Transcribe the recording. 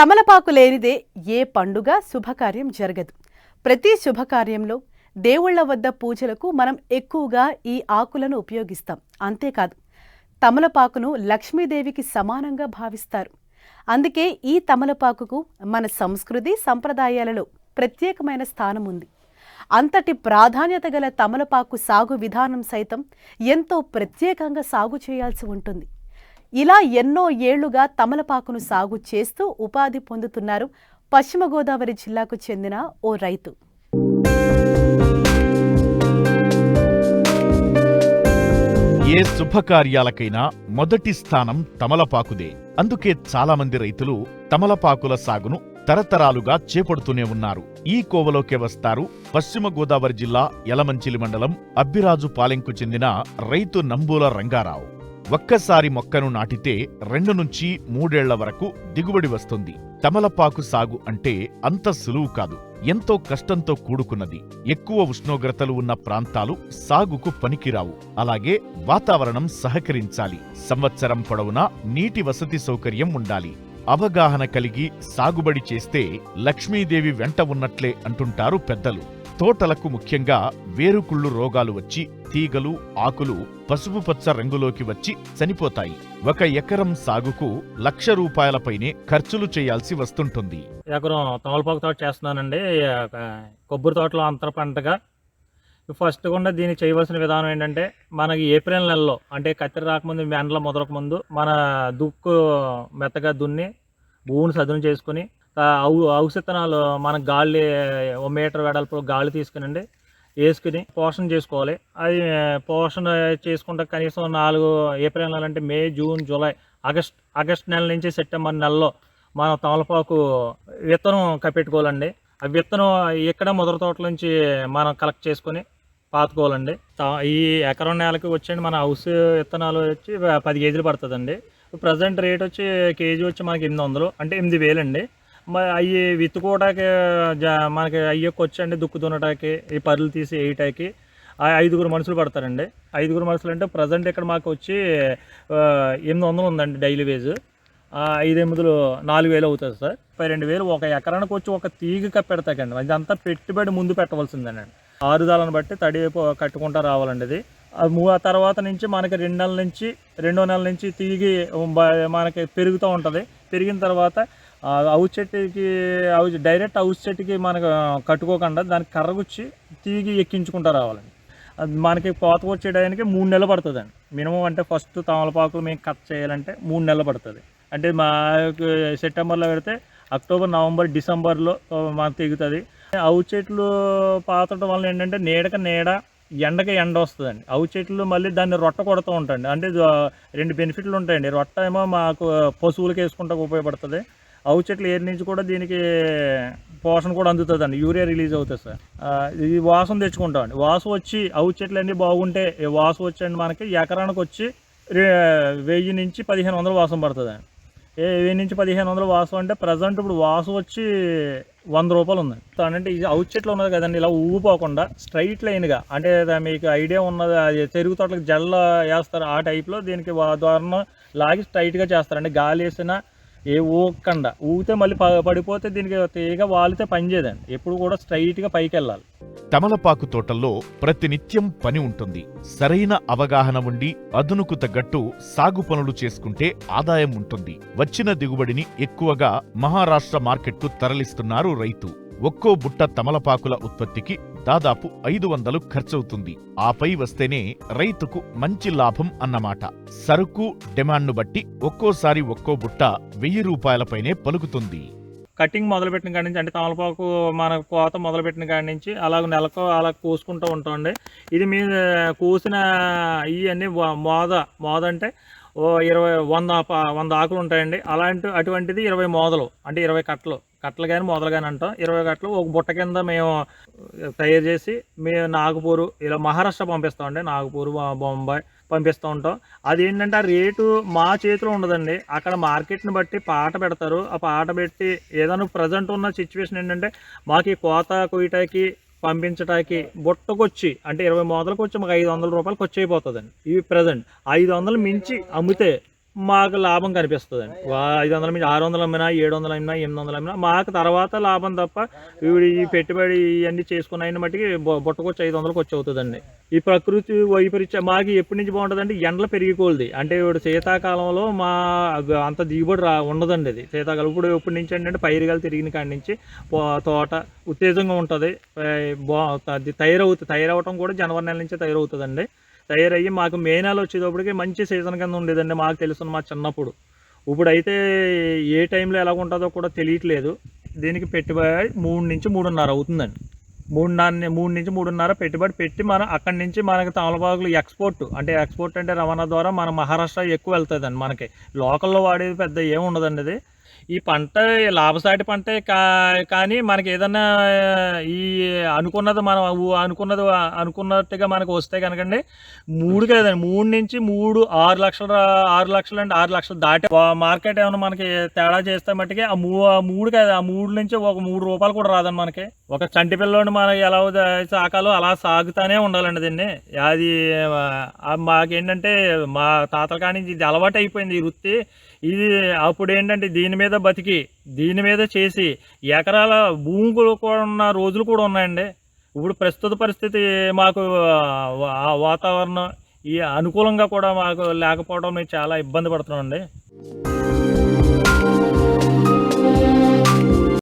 తమలపాకు లేనిదే ఏ పండుగ శుభకార్యం జరగదు. ప్రతి శుభకార్యంలో దేవుళ్ళ వద్ద పూజలకు మనం ఎక్కువగా ఈ ఆకులను ఉపయోగిస్తాం. అంతేకాదు తమలపాకును లక్ష్మీదేవికి సమానంగా భావిస్తారు. అందుకే ఈ తమలపాకుకు మన సంస్కృతి సంప్రదాయాలలో ప్రత్యేకమైన స్థానం ఉంది. అంతటి ప్రాధాన్యత గల తమలపాకు సాగు విధానం సైతం ఎంతో ప్రత్యేకంగా సాగు చేయాల్సి ఉంటుంది. ఇలా ఎన్నో ఏళ్ళుగా తమలపాకును సాగు చేస్తూ ఉపాధి పొందుతున్నారు పశ్చిమ గోదావరి జిల్లాకు చెందిన ఓ రైతు. ఏ శుభకార్యాలకైనా మొదటి స్థానం తమలపాకుదే. అందుకే చాలామంది రైతులు తమలపాకుల సాగును తరతరాలుగా చేపడుతూనే ఉన్నారు. ఈ కోవలోకే వస్తారు పశ్చిమ గోదావరి జిల్లా యలమంచిలి మండలం అబ్బిరాజు పాలెంకు చెందిన రైతు నంబూల రంగారావు. ఒక్కసారి మొక్కను నాటితే రెండు నుంచి మూడేళ్ళ వరకు దిగుబడి వస్తుంది. తమలపాకు సాగు అంటే అంత సులువు కాదు. ఎంతో కష్టంతో కూడుకున్నది. ఎక్కువ ఉష్ణోగ్రతలు ఉన్న ప్రాంతాలు సాగుకు పనికిరావు. అలాగే వాతావరణం సహకరించాలి. సంవత్సరం పొడవునా నీటి వసతి సౌకర్యం ఉండాలి. అవగాహన కలిగి సాగుబడి చేస్తే లక్ష్మీదేవి వెంట ఉన్నట్లే అంటుంటారు పెద్దలు. తోటలకు ముఖ్యంగా వేరుకుళ్ళు రోగాలు వచ్చి తీగలు ఆకులు పసుపు పచ్చ రంగులోకి వచ్చి చనిపోతాయి. ఒక ఎకరం సాగుకు లక్ష రూపాయలపైనే ఖర్చులు చేయాల్సి వస్తుంటుంది. ఎకరం తమలపాకు తోట చేస్తున్నానండి. కొబ్బరి తోటలో అంతర పంటగా. ఫస్ట్ కూడా దీన్ని చేయవలసిన విధానం ఏంటంటే మనకి ఏప్రిల్ నెలలో అంటే కత్తిరి రాకముందు ఎండల మొదలక ముందు మన దుక్కు మెత్తగా దున్ని భూమిని సదును చేసుకుని ఔషధనాలు మన గాలి ఓ మీటర్ వెడల్పు గాలి తీసుకునండి వేసుకుని పోషణ చేసుకోవాలి. అది పోషణ చేసుకుంటే కనీసం నాలుగు ఏప్రిల్ నెల అంటే May June July August August నెల నుంచి సెప్టెంబర్ నెలలో మనం తమలపాకు విత్తనం కప్పెట్టుకోవాలండి. ఆ విత్తనం ఇక్కడ మొదటి తోటల నుంచి మనం కలెక్ట్ చేసుకొని పాతుకోవాలండి. త- ఈ ఎకరం నేలకి వచ్చేయండి మన హౌస్ విత్తనాలు వచ్చి పది కేజీలు పడుతుందండి. ప్రజెంట్ రేట్ వచ్చి కేజీ వచ్చి మనకి ఎనిమిది వందలు అంటే ఎనిమిది వేలండి. అవి విత్తుకోవడానికి జ- మనకి అయ్యకు వచ్చండి దుక్కు దున్నటానికి ఈ పర్లు తీసి వేయటానికి ఆ ఐదుగురు మనుషులు పడతారండి. ఐదుగురు మనుషులు అంటే ప్రజెంట్ ఇక్కడ మాకు వచ్చి ఎనిమిది వందలు ఉందండి డైలీ వేజ్. ఐదు ఎనిమిదిలు నాలుగు వేలు అవుతుంది సార్. ముప్పై రెండు వేలు ఒక ఎకరానికి వచ్చి ఒక తీగ కప్పెడతాకండి. ఇదంతా పెట్టుబడి ముందు పెట్టవలసిందేనండి. ఆరుదాలను బట్టి తడి కట్టుకుంటా రావాలండి అది ఆ మూ- తర్వాత నుంచి మనకి రెండు నెలల నుంచి రెండో నెల నుంచి తీగి మనకి పెరుగుతూ ఉంటుంది. పెరిగిన తర్వాత అవుట్ చెట్టుకి అవుట్ డైరెక్ట్ అవుట్ చెట్టుకి మనకు కట్టుకోకుండా దానికి కర్రగుచ్చి తీగి ఎక్కించుకుంటూ రావాలండి. అది మనకి కోత వచ్చేయడానికి మూడు నెలలు పడుతుందండి. మినిమం అంటే ఫస్ట్ తమలపాకులు మేము కట్ చేయాలంటే మూడు నెలలు పడుతుంది. అంటే మా సెప్టెంబర్లో పెడితే అక్టోబర్ నవంబర్ డిసెంబర్లో మాకు తెగుతుంది. అవు చెట్లు పాతడం వల్ల ఏంటంటే నీడక నీడ ఎండకి ఎండ వస్తుందండి. అవు చెట్లు మళ్ళీ దాన్ని రొట్ట కొడుతూ ఉంటాయండి అంటే రెండు బెనిఫిట్లు ఉంటాయండి. రొట్ట ఏమో మాకు పశువులకు వేసుకుంటా ఉపయోగపడుతుంది. అవు చెట్లు ఏరి నుంచి కూడా దీనికి పోషణ కూడా అందుతుందండి. యూరియా రిలీజ్ అవుతుంది సార్. ఇది వాసం తెచ్చుకుంటామండి. వాసం వచ్చి అవు చెట్లు అన్నీ బాగుంటే వాసం వచ్చండి మనకి ఎకరానికి వచ్చి వెయ్యి నుంచి పదిహేను వందలు వాసం పడుతుందండి. ఏ వెయ్యి నుంచి పదిహేను వందలు వాసం అంటే ప్రజెంట్ ఇప్పుడు వాసం వచ్చి వంద రూపాయలు ఉంది. అంటే ఇది అవుట్ చెట్లు ఉన్నది కదండి ఇలా ఊగిపోకుండా స్ట్రైట్ లైన్గా అంటే మీకు ఐడియా ఉన్నది అది చెరుకు తోటలకు జల్ల వేస్తారు ఆ టైప్లో దీనికి వా- దారుణం లాగి స్ట్రైట్గా చేస్తారండి. గాలి వేసినా ఏ ఊగకుండా ఊగితే మళ్ళీ ప- పడిపోతే దీనికి తీగ వాలితే పనిచేయదండి ఎప్పుడు కూడా స్ట్రైట్గా పైకి వెళ్ళాలి తమలపాకు తోటల్లో ప్రతినిత్యం పని ఉంటుంది. సరైన అవగాహన ఉండి అదునుకు తగ్గట్టు సాగు పనులు చేసుకుంటే ఆదాయం ఉంటుంది. వచ్చిన దిగుబడిని ఎక్కువగా మహారాష్ట్ర మార్కెట్కు తరలిస్తున్నారు రైతు. ఒక్కో బుట్ట తమలపాకుల ఉత్పత్తికి దాదాపు ఐదు వందలు ఖర్చవుతుంది. ఆపై వస్తేనే రైతుకు మంచి లాభం అన్నమాట. సరుకు డిమాండ్ను బట్టి ఒక్కోసారి ఒక్కో బుట్ట వెయ్యి రూపాయలపైనే పలుకుతుంది. కటింగ్ మొదలుపెట్టిన కాడి నుంచి అంటే తమలపాకు మన కోత మొదలుపెట్టిన కాడి నుంచి అలాగ నెలకు అలా కోసుకుంటూ ఉంటామండి. ఇది మీ కోసిన ఇవన్నీ మోద మోద అంటే ఓ ఇరవై వంద వంద ఆకులు ఉంటాయండి. అలాంటి అటువంటిది ఇరవై మోదలు అంటే ఇరవై కట్టలు. కట్టలు కానీ మొదలు కానీ అంటాం. ఇరవై కట్టలు ఒక బుట్ట కింద మేము తయారు చేసి మేము నాగపూరు ఇలా మహారాష్ట్ర పంపిస్తామండి నాగపూరు బొ- బొంబాయి పంపిస్తూ ఉంటాం. అది ఏంటంటే ఆ రేటు మా చేతిలో ఉండదండి. అక్కడ మార్కెట్ని బట్టి పాట పెడతారు. ఆ పాట పెట్టి ఏదైనా ప్రజెంట్ ఉన్న సిచ్యువేషన్ ఏంటంటే మాకు ఈ కోత కొయ్యటానికి పంపించటానికి బుట్టకొచ్చి అంటే ఇరవై మోదలకు వచ్చి మాకు ఐదు వందల రూపాయలు ఖర్చు అయిపోతుందండి ఇవి ప్రజెంట్ ఐదు వందలు మించి అమ్మితే మాకు లాభం కనిపిస్తుంది అండి ఐదు వందల మీద ఆరు వందలు అమ్మినా ఏడు వందలు అమ్మినా ఎనిమిది వందలు అమ్మినా మాకు తర్వాత లాభం తప్ప ఈ పెట్టుబడి ఇవన్నీ చేసుకున్న అయిన మట్టికి బుట్టకొచ్చి ఐదు వందలకు వచ్చి అవుతుందండి ఈ ప్రకృతి వైపరీత్య మాకు ఎప్పటి నుంచి బాగుంటుందంటే ఎండలు పెరిగిపోల్ది అంటే ఇప్పుడు శీతాకాలంలో మా అంత దిగుబడి రా ఉండదండి అది. శీతాకాలం ఇప్పుడు ఇప్పటి నుంచి ఏంటంటే పైరుగాలు తిరిగిన కాడి నుంచి తోట ఉత్తేజంగా ఉంటుంది. బా తయారవుతుంది తయారవటం కూడా జనవరి నెల నుంచే తయారవుతుందండి. తయారయ్యి మాకు మే నెల వచ్చేటప్పటికి మంచి సీజన్ కింద ఉండేదండి మాకు తెలుసు మా చిన్నప్పుడు. ఇప్పుడైతే ఏ టైంలో ఎలా ఉంటుందో కూడా తెలియట్లేదు. దీనికి పెట్టుబడి మూడు నుంచి మూడున్నర అవుతుందండి. మూడున్నర మూడు నుంచి మూడున్నర పెట్టుబడి పెట్టి మనం అక్కడి నుంచి మనకి తమలపాకులు ఎక్స్పోర్ట్ అంటే ఎక్స్పోర్ట్ అంటే రవాణా ద్వారా మన మహారాష్ట్ర ఎక్కువ వెళ్తుందండి మనకి. లోకల్లో వాడేది పెద్ద ఏమి ఉండదండి అది. ఈ పంట లాభసాటి పంటే కా కానీ మనకి ఏదన్నా ఈ అనుకున్నది మనం అనుకున్నది అనుకున్నట్టుగా మనకు వస్తే కనుకండి మూడు కదండి మూడు నుంచి మూడు ఆరు లక్షల ఆరు లక్షలు అంటే ఆరు లక్షలు దాటే మార్కెట్ ఏమైనా మనకి తేడా చేస్తే మట్టుకి ఆ మూ మూడు కదా ఆ మూడు నుంచి ఒక మూడు రూపాయలు కూడా రాదండి మనకి. ఒక చంటి పిల్లోని మనకి ఎలా సాకాలో అలా సాగుతానే ఉండాలండి దీన్ని. అది మాకేంటంటే మా తాతల కానీ ఇది అలవాటు అయిపోయింది ఈ వృత్తి. ఇది అప్పుడు ఏంటంటే దీని మీద బతికి దీని మీద చేసి ఎకరాల భూములు కూడా ఉన్న రోజులు కూడా ఉన్నాయండి. ఇప్పుడు ప్రస్తుత పరిస్థితి మాకు వాతావరణం ఈ అనుకూలంగా కూడా మాకు లేకపోవడం మేము చాలా ఇబ్బంది పడుతున్నామండి.